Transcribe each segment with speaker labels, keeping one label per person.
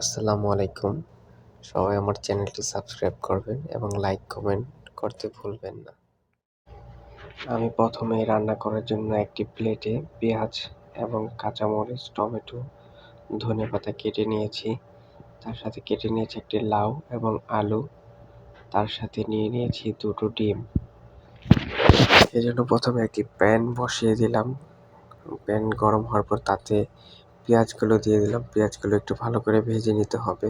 Speaker 1: আসসালামু আলাইকুম। সবাই আমার চ্যানেলটি সাবস্ক্রাইব করবেন এবং লাইক, কমেন্ট করতে ভুলবেন না। আমি প্রথমে রান্না করার জন্য একটি প্লেটে পেঁয়াজ এবং কাঁচামরিচ, টমেটো, ধনে পাতা কেটে নিয়েছি। তার সাথে কেটে নিয়েছি একটি লাউ এবং আলু। তার সাথে নিয়ে নিয়েছি দুটো ডিম। এজন্য প্রথমে একটি প্যান বসিয়ে দিলাম। প্যান গরম হওয়ার পর তাতে পেঁয়াজগুলো দিয়ে দিলাম। পেঁয়াজগুলো একটু ভালো করে ভেজে নিতে হবে।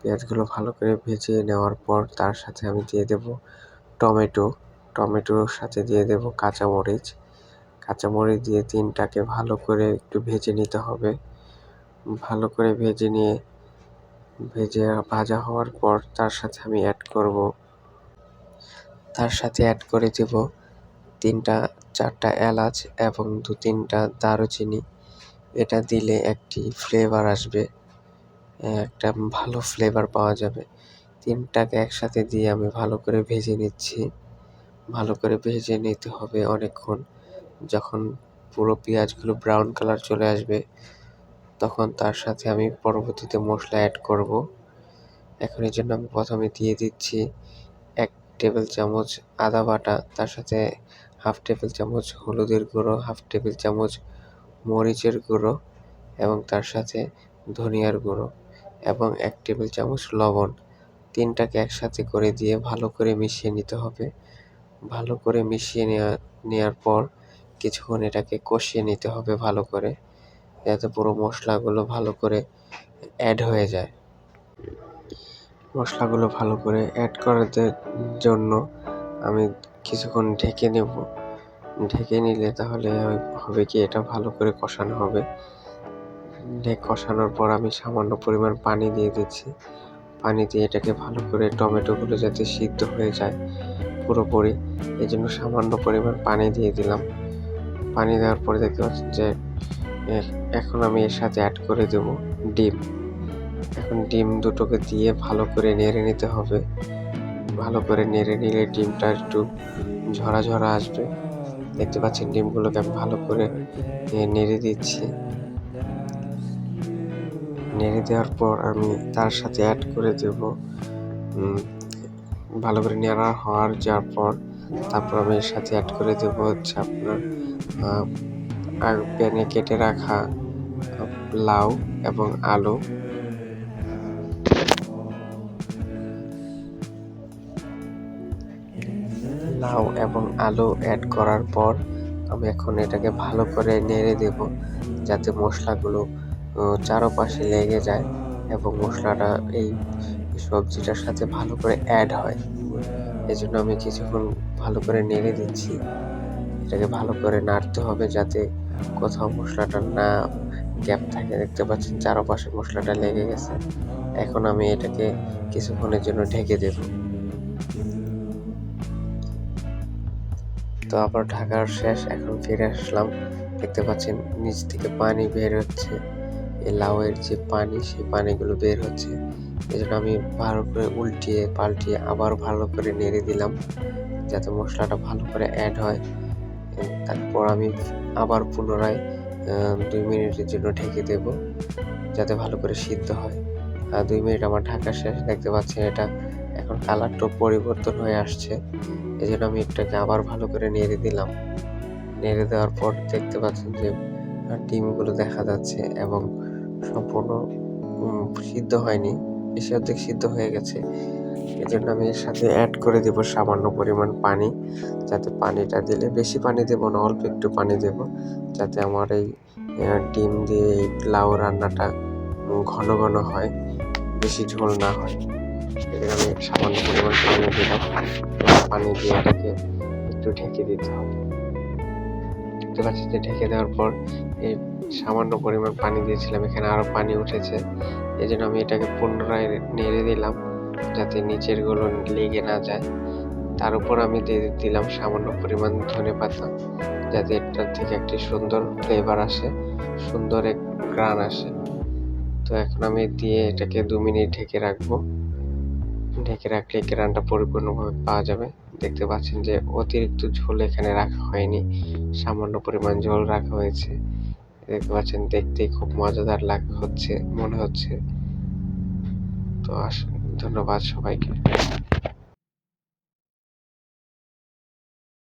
Speaker 1: পেঁয়াজগুলো ভালো করে ভেজে নেওয়ার পর তার সাথে আমি দিয়ে দেব টমেটো। টমেটোর সাথে দিয়ে দেব কাঁচামরিচ। কাঁচামরিচ দিয়ে তিনটাকে ভালো করে একটু ভেজে নিতে হবে। ভালো করে ভেজে নিয়ে, ভেজে ভাজা হওয়ার পর তার সাথে আমি অ্যাড করব। তার সাথে অ্যাড করে দেব তিনটা, চারটা এলাচ এবং দু তিনটা দারুচিনি। এটা দিলে একটি ফ্লেভার আসবে একটা ভালো ফ্লেভার পাওয়া যাবে। তিনটাকে একসাথে দিয়ে আমি ভালো করে ভেজে নিচ্ছি। ভালো করে ভেজে নিতে হবে অনেকক্ষণ। যখন পুরো পেঁয়াজগুলো ব্রাউন কালার চলে আসবে, তখন তার সাথে আমি পরবর্তীতে মশলা অ্যাড করব। এখন এর জন্য আমি প্রথমে দিয়ে দিচ্ছি এক টেবিল চামচ আদা বাটা, তার সাথে হাফ টেবিল চামচ হলুদের গুঁড়ো হাফ টেবিল চামচ মরিচের গুঁড়ো এবং তার সাথে ধনিয়ার গুঁড়ো এবং এক টেবিল চামচ লবণ। তিনটাকে একসাথে করে দিয়ে ভালো করে মিশিয়ে নিতে হবে। ভালো করে মিশিয়ে নেওয়া নেওয়ার পর কিছুক্ষণ এটাকে কষিয়ে নিতে হবে ভালো করে, যাতে পুরো মশলাগুলো ভালো করে অ্যাড হয়ে যায়। মশলাগুলো ভালো করে অ্যাড করার জন্য আমি কিছুক্ষণ ঢেকে নেব। ঢেকে নিলে তাহলে হবে কি? এটা ভালো করে কষানো হবে। ঢেক কষানোর পর আমি সামান্য পরিমাণ পানি দিয়ে দিচ্ছি। পানি দিয়ে এটাকে ভালো করে টমেটোগুলো যাতে সিদ্ধ হয়ে যায় পুরোপুরি এই জন্য সামান্য পরিমাণ পানি দিয়ে দিলাম। পানি দেওয়ার পরে দেখতে পাচ্ছি যে এখন আমি এর সাথে অ্যাড করে দেব ডিম। এখন ডিম দুটোকে দিয়ে ভালো করে নেড়ে নিতে হবে। ভালো করে নেড়ে নিলে ডিমটা একটু ঝরা ঝরা আসবে। দেখতে পাচ্ছেন ডিমগুলোকে আমি ভালো করে নেড়ে দিচ্ছি। নেড়ে দেওয়ার পর আমি তার সাথে অ্যাড করে দেব। ভালো করে নেড়া হওয়ার যাওয়ার পর তারপর আমি এর সাথে অ্যাড করে দেব হচ্ছে আপনার প্যানে কেটে রাখা লাউ এবং আলু। লাউ এবং আলু অ্যাড করার পর আমি এখন এটাকে ভালো করে নেড়ে দেব যাতে মশলাগুলো চারপাশে লেগে যায় এবং মশলাটা এই সবজিটার সাথে ভালো করে অ্যাড হয়। এই জন্য আমি কিছুক্ষণ ভালো করে নেড়ে দিচ্ছি। এটাকে ভালো করে নাড়তে হবে যাতে কোথাও মশলাটা না গ্যাপ থাকে। দেখতে পাচ্ছেন চারপাশে মশলাটা লেগে গেছে। এখন আমি এটাকে কিছুক্ষণের জন্য ঢেকে দেব। তো আবার ঢাকার শেষ, এখন ফিরে আসলাম। দেখতে পাচ্ছেন, নিচ থেকে পানি বের হচ্ছে। এই লাউয়ের যে পানি, সেই পানিগুলো বের হচ্ছে। এই জন্য আমি ভালো করে উল্টিয়ে পাল্টিয়ে আবার ভালো করে নেড়ে দিলাম, যাতে মশলাটা ভালো করে অ্যাড হয়। তারপর আমি আবার পুনরায় দুই মিনিটের জন্য ঢেকে দেব, যাতে ভালো করে সিদ্ধ হয়। আর দুই মিনিট আমার ঢাকা শেষ, দেখতে পাচ্ছেন এটা এখন কালারটাও পরিবর্তন হয়ে আসছে। এই জন্য আমি এটাকে আবার ভালো করে নেড়ে দিলাম। নেড়ে দেওয়ার পর দেখতে পাচ্ছেন যে ডিমগুলো দেখা যাচ্ছে এবং সম্পূর্ণ সিদ্ধ হয়নি। বেশি অর্ধেক সিদ্ধ হয়ে গেছে। এই জন্য আমি এর সাথে অ্যাড করে দেব সামান্য পরিমাণ পানি। যাতে পানিটা দিলে, বেশি পানি দেব না, অল্প একটু পানি দেব। যাতে আমার এই ডিম দিয়ে এই লাউ রান্নাটা ঘন ঘন হয়, বেশি ঝোল না হয়। এই আমি সামান্য পরিমাণ পানি দিলাম। পানি দিয়ে এটাকে একটু ঢেকে দিতে হবে। দেখতে পাচ্ছি যে ঢেকে দেওয়ার পর এই সামান্য পরিমাণ পানি দিয়েছিলাম। এখানে আরও পানি উঠেছে। এই জন্য আমি এটাকে পুনরায় নেড়ে দিলাম যাতে নিচেরগুলো লেগে না যায়। তার উপর আমি দিয়ে দিলাম সামান্য পরিমাণ ধনে পাতা যাতে এটার থেকে একটি সুন্দর ফ্লেভার আসে, সুন্দর এক গ্রান আসে। তো এখন আমি দিয়ে এটাকে দু মিনিট ঢেকে রাখব। ঢেকে রাখলে কেরানটা পরিপূর্ণভাবে পাওয়া যাবে। দেখতে পাচ্ছেন যে অতিরিক্ত ঝোল এখানে রাখা হয়নি। সামান্য পরিমাণ ঝোল রাখা হয়েছে। দেখতে পাচ্ছেন দেখতেই খুব মজাদার লাগ হচ্ছে, মনে হচ্ছে। তো আস, ধন্যবাদ সবাইকে।